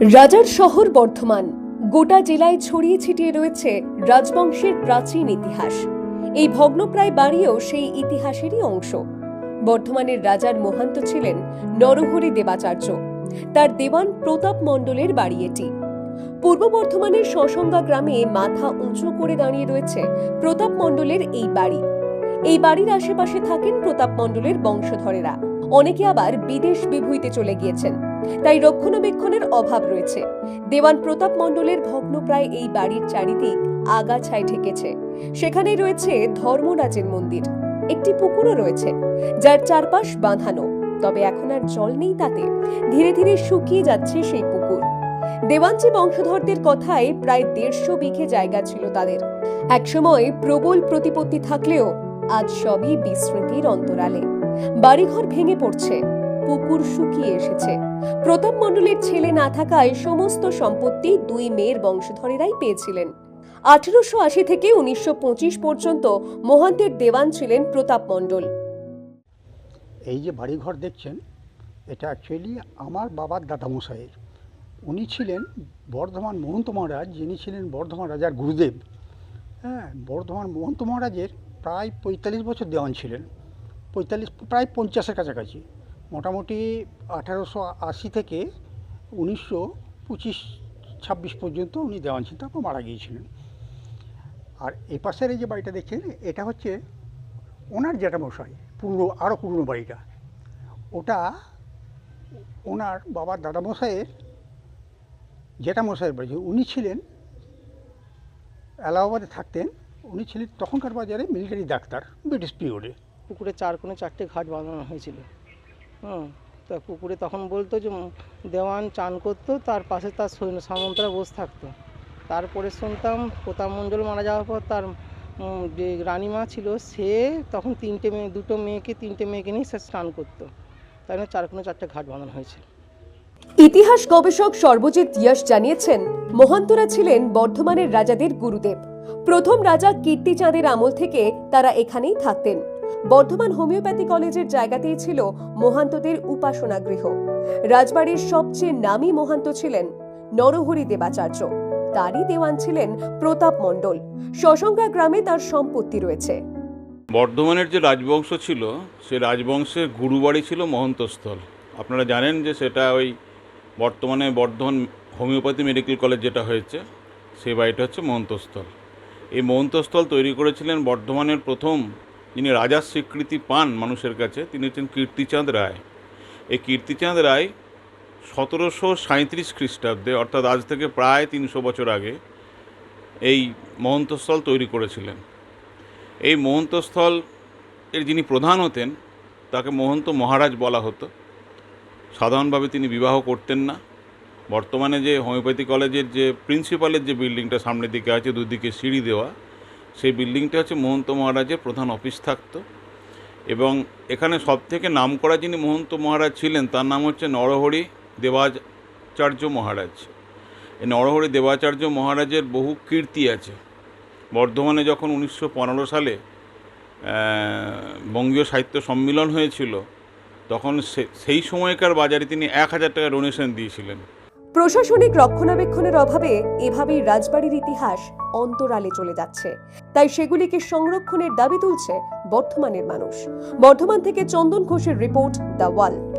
রাজার শহর বর্ধমান। গোটা জেলায় ছড়িয়ে ছিটিয়ে রয়েছে রাজবংশের প্রাচীন ইতিহাস। এই ভগ্নপ্রায় বাড়িও সেই ইতিহাসেরই অংশ। বর্ধমানের রাজার মহান্ত ছিলেন নরহরি দেবাচার্য। তার দেওয়ান প্রতাপ মণ্ডলের বাড়ি এটি। পূর্ব বর্ধমানের সসঙ্গা গ্রামে মাথা উঁচু করে দাঁড়িয়ে রয়েছে প্রতাপ মণ্ডলের এই বাড়ি। এই বাড়ির আশেপাশে থাকেন প্রতাপ মণ্ডলের বংশধরেরা। অনেকে আবার বিদেশ বিভূইতে চলে গিয়েছেন। তাই রক্ষণাবেক্ষণের অভাব রয়েছে। দেওয়ান প্রতাপ মণ্ডলের ভগ্নপ্রায় এই বাড়ির চারিদিক আগাছায় ঠেকেছে সেখানেই রয়েছে ধর্মরাজের মন্দির। একটি পুকুরও রয়েছে, যার চারপাশ বাঁধানো, তবে এখন আর জল নেই তাতে। ধীরে ধীরে শুকিয়ে যাচ্ছে সেই পুকুর। দেওয়ানজি বংশধরদের কথায় প্রায় দেড়শো বিঘে জায়গা ছিল তাদের। একসময় প্রবল প্রতিপত্তি থাকলেও আজ সবই বিস্মৃতির অন্তরালে। বাড়িঘর ভেঙে পড়ছে। পুকুর শুকিয়ে এসেছে। প্রতাপ মণ্ডলের ছেলে না থাকায় সমস্ত সম্পত্তি দুই মেয়ের বংশধরেরাই পেয়েছিলেন। আঠেরোশো আশি থেকে উনিশশো পঁচিশ পর্যন্ত মোহান্তের দেওয়ান ছিলেন প্রতাপ মণ্ডল। এই যে বাড়িঘর দেখছেন, এটা অ্যাকচুয়ালি আমার বাবার দাদামশাইয়ের। উনি ছিলেন বর্ধমান মহন্ত মহারাজ, যিনি ছিলেন বর্ধমান রাজার গুরুদেব। হ্যাঁ বর্ধমান মহন্ত মহারাজের প্রায় পঁয়তাল্লিশ বছর দেওয়ান ছিলেন। পঁয়তাল্লিশ, প্রায় পঞ্চাশের কাছাকাছি। মোটামুটি আঠারোশো আশি থেকে উনিশশো পঁচিশ, ছাব্বিশ পর্যন্ত উনি দেওয়ান তারপর মারা গিয়েছিলেন। আর এ পাশের এই যে বাড়িটা দেখছেন, এটা হচ্ছে ওনার জ্যাঠামশাই, পুরনো, আরও পুরনো বাড়িটা। ওটা ওনার বাবার দাদামশাইয়ের জ্যাঠামশাইয়ের বাড়ি উনি ছিলেন এলাহাবাদে থাকতেন। উনি ছিলেন তখনকার বাজারে মিলিটারি ডাক্তার, ব্রিটিশ পিরিয়ডে। পুকুরে চার কোণে চারটে ঘাট বানানো হয়েছিল। হুম, তা পুকুরে তখন বলতো যে দেওয়ান চান করতো, তার পাশে তার সৈন্য সামন্তরা বসে থাকতো। তারপরে শুনতাম প্রতাপ মণ্ডল মারা যাওয়ার পর তার যে রানীমা ছিল, সে তখন তিনটে মেয়ে, দুটো মেয়েকে, তিনটে মেয়েকে নিয়ে সে স্নান করতো। তাই জন্য চার কোণে চারটে ঘাট বানানো হয়েছে। ইতিহাস গবেষক সর্বজিৎ ইয়াস জানিয়েছেন, মহান্তরা ছিলেন বর্ধমানের রাজাদের গুরুদেব। প্রথম রাজা কীর্তিচাঁদের আমল থেকে তারা এখানেই থাকতেন। বর্ধমান হোমিওপ্যাথি কলেজের জায়গাতেই ছিল মহান্তদের উপাসনা গৃহ। রাজবাড়ির সবচেয়ে নামী মহান্ত ছিলেন নরহরি দেবাচার্য। তারই দেওয়ান ছিলেন প্রতাপ মণ্ডল। শশঙ্কা গ্রামে তার সম্পত্তি রয়েছে। বর্ধমানের যে রাজবংশ ছিল, সে রাজবংশের গুরুবাড়ি ছিল মহন্তস্থল। আপনারা জানেন যে সেটা ওই বর্তমানে বর্ধমান হোমিওপ্যাথি মেডিকেল কলেজ যেটা হয়েছে, সে বাড়িটা হচ্ছে মহন্তস্থল। এই মহন্তস্থল তৈরি করেছিলেন বর্ধমানের প্রথম যিনি রাজার স্বীকৃতি পান মানুষের কাছে, তিনি হচ্ছেন কীর্তিচাঁদ রায়। এই কীর্তিচাঁদ রায় সতেরোশো সাঁত্রিশ খ্রিস্টাব্দে, অর্থাৎ আজ থেকে প্রায় তিনশো বছর আগে, এই মহন্তস্থল তৈরি করেছিলেন। এই মহন্তস্থল এর যিনি প্রধান হতেন, তাকে মহন্ত মহারাজ বলা হতো। সাধারণভাবে তিনি বিবাহ করতেন না। বর্তমানে যে হোমিওপ্যাথি কলেজের যে প্রিন্সিপালের যে বিল্ডিংটা সামনের দিকে আছে, দুদিকে সিঁড়ি দেওয়া সেই বিল্ডিংটা হচ্ছে মহন্ত মহারাজের প্রধান অফিস থাকতো। এবং এখানে সবথেকে নামকরা যিনি মহন্ত মহারাজ ছিলেন, তার নাম হচ্ছে নরহরি দেবাচার্য মহারাজ। এই নরহরি দেবাচার্য মহারাজের বহু কীর্তি আছে। বর্ধমানে যখন উনিশশো পনেরো সালে বঙ্গীয় সাহিত্য সম্মিলন হয়েছিল, তখন সেই সময়কার বাজারে তিনি এক হাজার টাকা ডোনেশন দিয়েছিলেন। প্রশাসনিক রক্ষণাবেক্ষণের অভাবে এভাবেই রাজবাড়ির ইতিহাস অন্তরালে চলে যাচ্ছে। তাই সেগুলিকে সংরক্ষণের দাবি তুলছে বর্ধমানের মানুষ। বর্ধমান থেকে চন্দন ঘোষের রিপোর্ট দ্য ওয়াল।